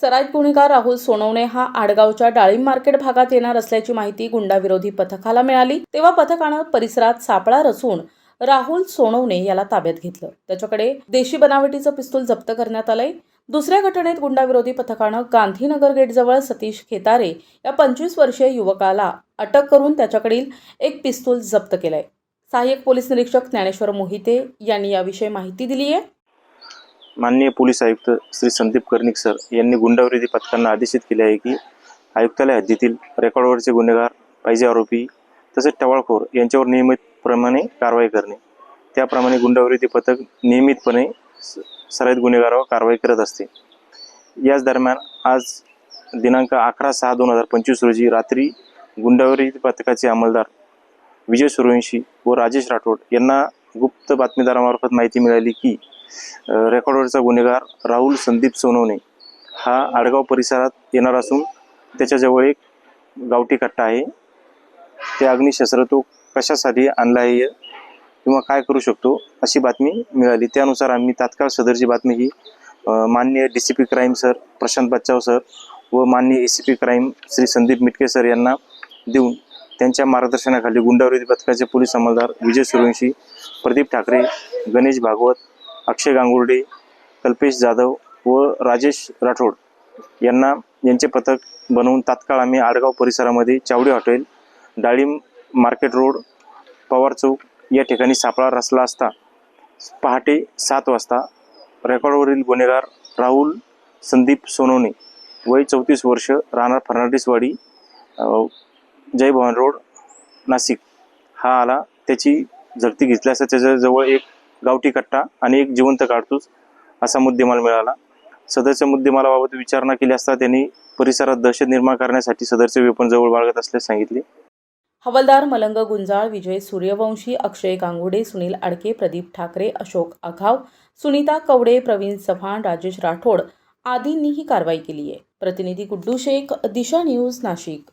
सराईत गुन्हेगार राहुल सोनवणे हा आडगावच्या डाळिंब मार्केट भागात येणार असल्याची माहिती गुंडाविरोधी पथकाला मिळाली. तेव्हा पथकानं परिसरात सापळा रचून राहुल सोनवणे याला ताब्यात घेतलं. त्याच्याकडे देशी बनावटीचं पिस्तूल जप्त करण्यात आलंय. दुसऱ्या घटनेत गुंडाविरोधी पथकानं गांधीनगर गेटजवळ सतीश खेतारे या पंचवीस वर्षीय युवकाला अटक करून त्याच्याकडील एक पिस्तूल जप्त केलंय. सहाय्यक पोलीस निरीक्षक ज्ञानेश्वर मोहिते यांनी याविषयी माहिती दिली आहे माननीय पोलीस आयुक्त श्री संदीप कर्णिक सर यांनी गुंडाविरोधी पथकांना आदेशित केले आहे की आयुक्तालय हद्दीतील रेकॉर्डवरचे गुन्हेगार पाहिजे आरोपी तसेच टवाळखोर यांच्यावर नियमितप्रमाणे कारवाई करणे. त्याप्रमाणे गुंडाविरोधी पथक नियमितपणे सराईत गुन्हेगारावर कारवाई करत असते. याच दरम्यान आज दिनांक अकरा सहा दोन हजार पंचवीस रोजी रात्री गुंडाविरोधी पथकाचे अंमलदार विजय सुरवंशी व राजेश राठोड यांना गुप्त बातमीदारामार्फत माहिती मिळाली की रेकॉर्डवरचा गुन्हेगार राहुल संदीप सोनवणे हा आडगाव परिसरात येणार असून त्याच्याजवळ एक गावठी कट्टा आहे. ते अग्निशस्त्र तो कशासाठी आणला आहे किंवा काय करू शकतो अशी बातमी मिळाली. त्यानुसार आम्ही तात्काळ सदरची बातमी ही माननीय D C P crime sir Prashant Bachhav sir व माननीय A C P crime Shri Sandeep Mitke sir यांना देऊन त्यांच्या मार्गदर्शनाखाली गुंडाविरोधी पथकाचे पोलीस अंमलदार विजय सूर्यवंशी प्रदीप ठाकरे गणेश भागवत अक्षय गांगुर्डे कल्पेश जाधव व राजेश राठोड यांना यांचे पथक बनवून तात्काळ आम्ही आडगाव परिसरामध्ये चावडी हॉटेल डाळिंब मार्केट रोड पवार चौक या ठिकाणी सापळा रचला असता. पहाटे सात वाजता रेकॉर्डवरील गुन्हेगार राहुल संदीप सोनवणे वय चौतीस वर्ष राहणार फर्नांडिसवाडी जय भवन रोड नाशिक. हा आला त्याची झडती घेतली असता त्याच्याजवळ एक गावठी कट्टा आणि एक जिवंत काढतूस असा मुद्देमाल मिळाला. सदरच्या मुद्देमालाबाबत विचारणा केली असता त्यांनी परिसरात दहशत निर्माण करण्यासाठी सदरचे वेपन जवळ बाळगत असल्याचे सांगितले. हवालदार मलंग गुंजाळ विजय सूर्यवंशी अक्षय गांगुडे सुनील आडके प्रदीप ठाकरे अशोक आघाव सुनीता कवडे प्रवीण चव्हाण राजेश राठोड आदींनी ही कारवाई केली आहे. प्रतिनिधी गुड्डू शेख दिशा न्यूज नाशिक.